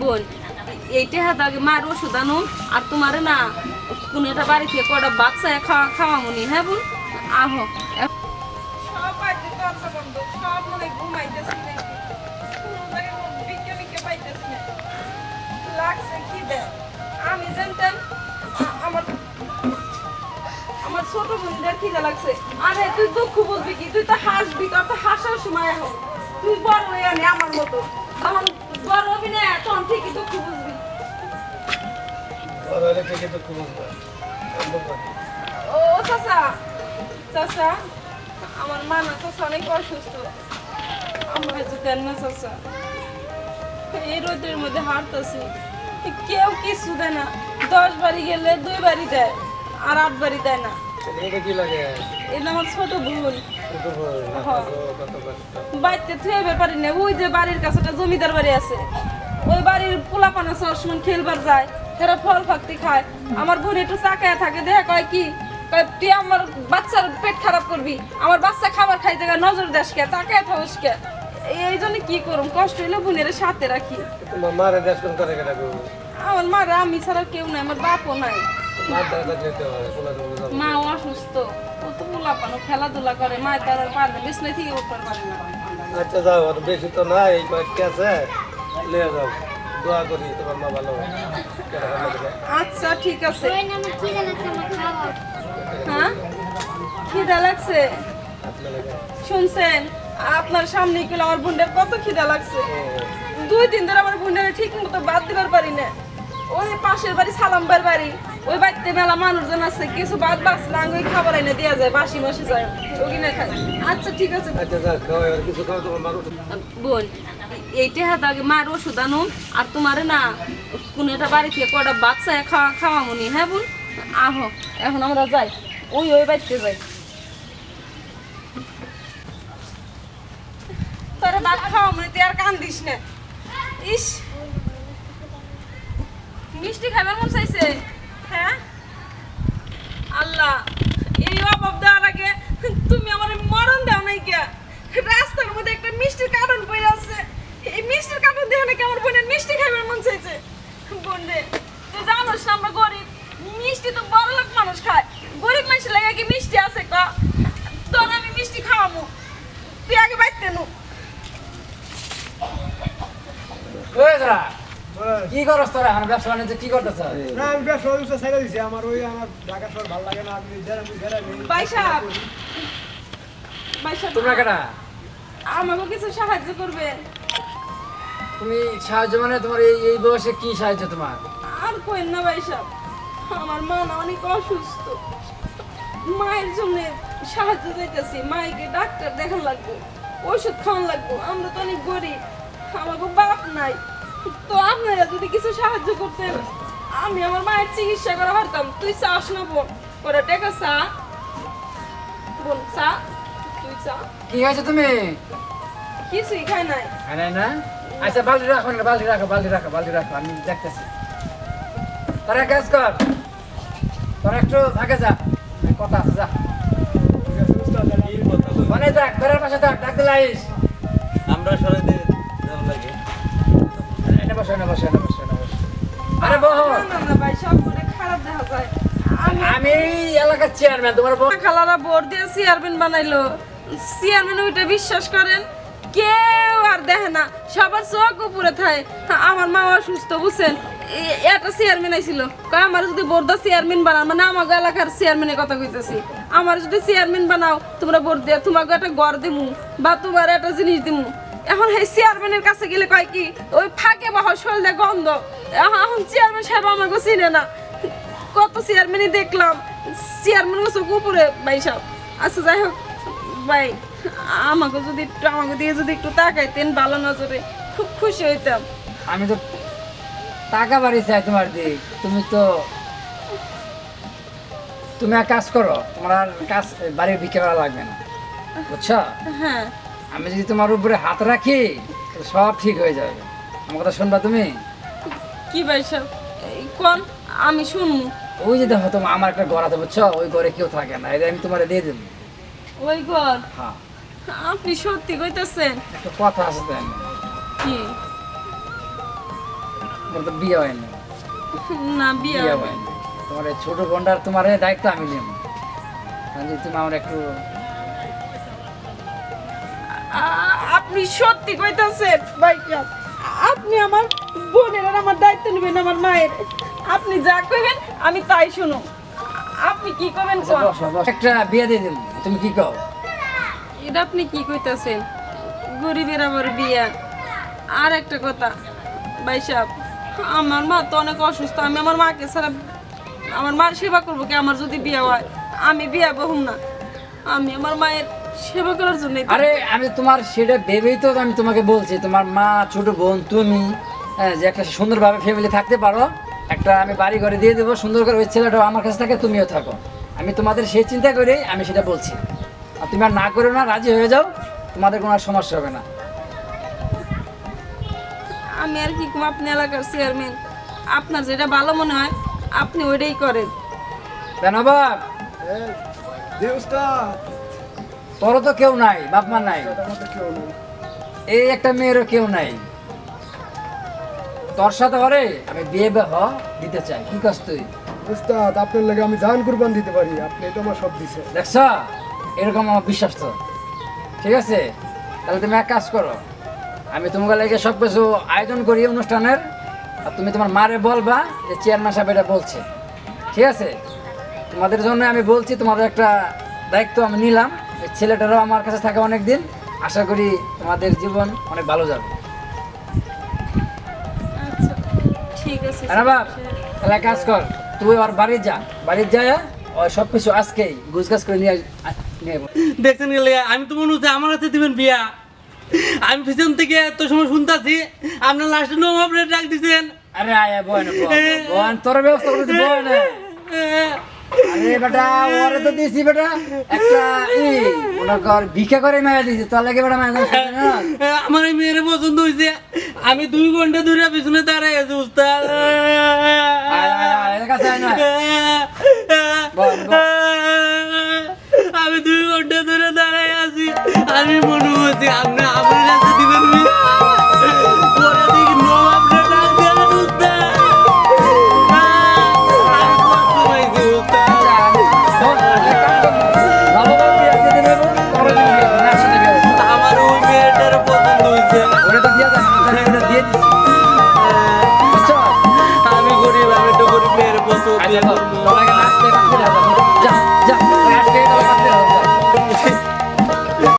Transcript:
বোন, এইটা আগে মার ওষুধ আনো, আর তোমার না একটা বাড়ি থেকে কটা বাচ্চা খাওয়া খাওয়া হ্যাঁ বোন? আহো। বাড়িতে হয় দেয় আমি আমার লাগছে। আরে, তুই দুঃখ বুঝবি কি? তুই তো তো হাসার সময় তুই বড় হয়ে আনি আমার মতো। তখন বড় হলে ঠিকই তো খুব ও চাচা। চাচা আমার মা না চাচা অনেক অসুস্থ। আমার কাছে দেন না চাচা। এই রোদের মধ্যে হাঁটতেছি। কেউ কিছু দেয় না। দশ বাড়ি গেলে দুই বাড়ি দেয় আর আট বাড়ি দেয় না। এটা কি লাগে? এটা আমার ছোট বোন বাড়িতে থুয়ে পারি না। ওই যে বাড়ির কাছে একটা জমিদার বাড়ি আছে। ওই বাড়ির পোলাপানা সবসময় খেলবার যায়। এরা ফল ফাকতি খায়। আমার বোন একটু চাকায় থাকে দেখা কয় কি? তুই আমার বাচ্চার পেট খারাপ করবি। আমার বাচ্চা খাবার খাইতে গেলে নজর দেশ কে তাকায় থাকস কে? এই জন্য কি করুম? কষ্ট হইলে বোনের সাথে রাখি। তোমার মারে দেশ কোন করে আমার মারা আমি ছাড়া কেউ নাই আমার বাপও নাই। মা অসুস্থ। ও তো পোলাপানো খেলাধুলা করে মা তার আর পারে না বিছনায় থেকে উঠতে পারে না। আচ্ছা যাও আর বেশি তো নাই কয়েকটি আছে লিয়ে যাও। দোয়া করি তোমার মা ভালো হয় আচ্ছা ঠিক আছে। খিদে লাগছে হ্যাঁ? খিদা লাগছে। শুনছেন? আপনার সামনে গেলে আমার বোনের কত খিদা লাগছে। দুই দিন ধরে আমার বোনের ঠিক মতো বাদ দিবার পারি না। ওই পাশের বাড়ি সালামবার বাড়ি। ওই বাড়িতে মেলা মানুষজন আছে কিছু বাদ বাঁচলে আঙ্গুই খাবার এনে দেওয়া যায় বাসি মাসি যায়। ওগিনে খায়। আচ্ছা ঠিক আছে। আচ্ছা বোন এইটা হাত আগে মার ওষুধ আনুন আর তোমার না কোন একটা বাড়িতে কটা বাচ্চা খাওয়া মনি হ্যাঁ বোন? আহো, এখন আমরা যাই। ওই ওই বাড়িতে যাই। ইস। মিষ্টি মন চাইছে? হ্যাঁ? আল্লাহ তুমি আমার মরণ দাও নাই রাস্তার মধ্যে একটা মিষ্টির কারণ পড়ে আছে। এই মিষ্টির কার্টন দেখে নাকি আমার বোনের মিষ্টি খাইবার মন চাইছে? বোন রে তুই জানোস না আমরা গরিব মিষ্টি তো বড় লোক মানুষ খায়। গরিব মানুষের লাগে কি মিষ্টি আছে ক? তোর আমি মিষ্টি খাওয়াবো তুই আগে বাইতে নু। কি করস তোরা এখন? ব্যবসা বাণিজ্য কি করতেছ? না আমি ব্যবসা ব্যবসা ছেড়ে দিছি। আমার ওই আমার ঢাকা শহর ভালো লাগে না আমি গ্রামে গ্রামে বাইসাব বাইসাব তোমরা কেনা আমাকে কিছু সাহায্য করবে। তুমি সাহায্য মানে তোমার এই এই বয়সে কি সাহায্য তোমার? আর কই না বাইসাব আমার মা না অনেক অসুস্থ। মায়ের জন্য সাহায্য চাইতেছি মাইকে ডাক্তার দেখান লাগবে ওষুধ খাওয়ান লাগবে আমরা তো অনেক গরিব আমাকে বাপ নাই। তো আপনারা যদি কিছু সাহায্য করতেন আমি আমার মায়ের চিকিৎসা করা পারতাম। তুই চাস না বোন ওরা টেকা চা। বোন চা তুই চা। কি হয়েছে তুমি? কিছুই খাই নাই। খাই নাই না? আচ্ছা বালতি রাখো না বালতি রাখো বালতি রাখো বালতি রাখো আমি দেখতেছি। তোরা কাজ কর তোরা একটু থাকে যা কথা আছে যা। মানে দেখ ঘরের পাশে থাক ডাকতে লাইস আমরা সরাই দিয়ে লাগে। এনে বসো এনে বসো এনে বসো এনে বসো। আরে বহ। ভাই সব খারাপ দেখা যায়। আমি আমি এই এলাকার চেয়ারম্যান তোমার খালারা বোর দিয়ে চেয়ারম্যান বানাইলো। চেয়ারম্যান ওইটা বিশ্বাস করেন কেউ আর দেখে না, সবার চোখ উপরে থাকে। আমার মা অসুস্থ, বুঝছেন? একটা চেয়ারম্যান আইছিল। আমার যদি বোর্দা চেয়ারম্যান বানাও মানে আমাকে এলাকার চেয়ারম্যানের কথা কইতেছি। আমার যদি চেয়ারম্যান বানাও, তোমরা বোর্ড দিয়ে তোমাকে একটা ঘর দিমু বা তোমার একটা জিনিস দিমু। এখন সেই চেয়ারম্যানের কাছে গেলে কয় কি, ওই ফাঁকে বাহ শরীরে গন্ধ। এখন চেয়ারম্যান সাহেব আমাকে চিনে না। কত চেয়ারম্যানই দেখলাম চেয়ারম্যান চোখ উপরে, ভাই সব আচ্ছা যাই হোক, ভাই। আমাকে যদি একটু আমাকে দিয়ে যদি একটু তাকাইতেন ভালো নজরে খুব খুশি হইতাম। আমি তো টাকা বাড়ি চাই তোমার দিক তুমি তো তুমি এক কাজ করো তোমার আর কাজ বাড়ির বিক্রি করা লাগবে না। বুঝছ? হ্যাঁ। আমি যদি তোমার উপরে হাত রাখি সব ঠিক হয়ে যাবে। আমার কথা শুনবা তুমি? কি ভাই সব এই কোন? আমি শুনব। ওই যে দেখো তোমার আমার একটা ঘর আছে বুঝছ? ওই ঘরে কেউ থাকে না। এটা আমি তোমার দিয়ে দেবো। ওই ঘর? হ্যাঁ। আপনি সত্যি কইতেছেন? একটা কথা আছে তাই কি? তোমার তো বিয়ে হয়নি না। বিয়ে বিয়ে হবে হয়নি তোমার ছোট বোনটার তোমার দায়িত্ব আমি নেব। কারণ তুমি আমার একটু আপনি সত্যি কইতাছেন? ভাইয়া আপনি আমার বোনের আর আমার দায়িত্ব নেবেন আমার মায়ের। আপনি যা কইবেন আমি তাই শুনো আপনি কি করবেন আচ্ছা। একটা বিয়ে দিয়ে দিন। তুমি কি কও? এটা আপনি কি কইতাছেন? গরিবের আবার বিয়া। আর একটা কথা ভাই সাহেব আমার মা তো অনেক অসুস্থ আমি আমার মাকে ছাড়া আমার মার সেবা করব কি? আমার যদি বিয়ে হয় আমি বিয়া বহুম না। আমি আমার মায়ের সেবা করার জন্য আরে আমি তোমার সেটা ভেবেই তো আমি তোমাকে বলছি তোমার মা ছোট বোন তুমি হ্যাঁ, যে একটা সুন্দরভাবে ফ্যামিলি থাকতে পারো একটা আমি বাড়ি ঘরে দিয়ে দেবো সুন্দর করে ওই ছেলেটাও আমার কাছে থাকে তুমিও থাকো। আমি তোমাদের সেই চিন্তা করেই আমি সেটা বলছি। তুমি আর না করো না রাজি হয়ে যাও তোমাদের কোনো আর সমস্যা হবে না। আমি আর কি কম আপনি এলাকার চেয়ারম্যান আপনার যেটা ভালো মনে হয় আপনি ওইটাই করেন। কেন বাপ তোরও তো কেউ নাই বাপ মা নাই। তার মধ্যে কেউ নেই। এই একটা মেয়েরও কেউ নাই। তোর সাথে হরে আমি বিয়ে হ দিতে চাই কি কাজ তুই? উস্তাদ আপনার লাগে আমি জান কুরবান দিতে পারি আপনি তো আমার সব দিছে দেখছ? এরকম আমার বিশ্বাস তো। ঠিক আছে? তাহলে তুমি এক কাজ করো। আমি তোমাকে লাগে সব কিছু আয়োজন করি অনুষ্ঠানের। আর তুমি তোমার মারে বলবা যে চেয়ারম্যান সাহেব এটা বলছে। ঠিক আছে? তোমাদের জন্য আমি বলছি তোমাদের একটা দায়িত্ব আমি নিলাম। এই ছেলেটারও আমার কাছে থাকে অনেক দিন আশা করি তোমাদের জীবন অনেক ভালো যাবে। আচ্ছা ঠিক আছে বাপ তাহলে এক কাজ কর। তুই ওর বাড়ি যা। বাড়ি যায় ওই সব কিছু আজকেই গুছগাছ করে নিয়ে। দেখছেন গেলে আমি তো মনে হচ্ছে আমার হাতে দিবেন বিয়া। আমি পিছন থেকে এত সময় শুনতাছি আপনার লাস্টে ডাক দিছেন। আরে আয় বয় না বয়, তোর ব্যবস্থা করে বয় না। আরে বেটা ওরে তো দিছি বেটা। একটা ই ভিক্ষা করে মায়া দিছি তোর লাগে বেটা মায়া না? আমার এই মেয়ের পছন্দ হয়েছে আমি দুই ঘণ্টা ধরে পিছনে দাঁড়াই আছি উস্তাদ। আয়, আয়, আয়, কাছে আয় না। বল, বল। আমি ধরে দাঁড়ায় আছি। আমি মনে হচ্ছে দিবেন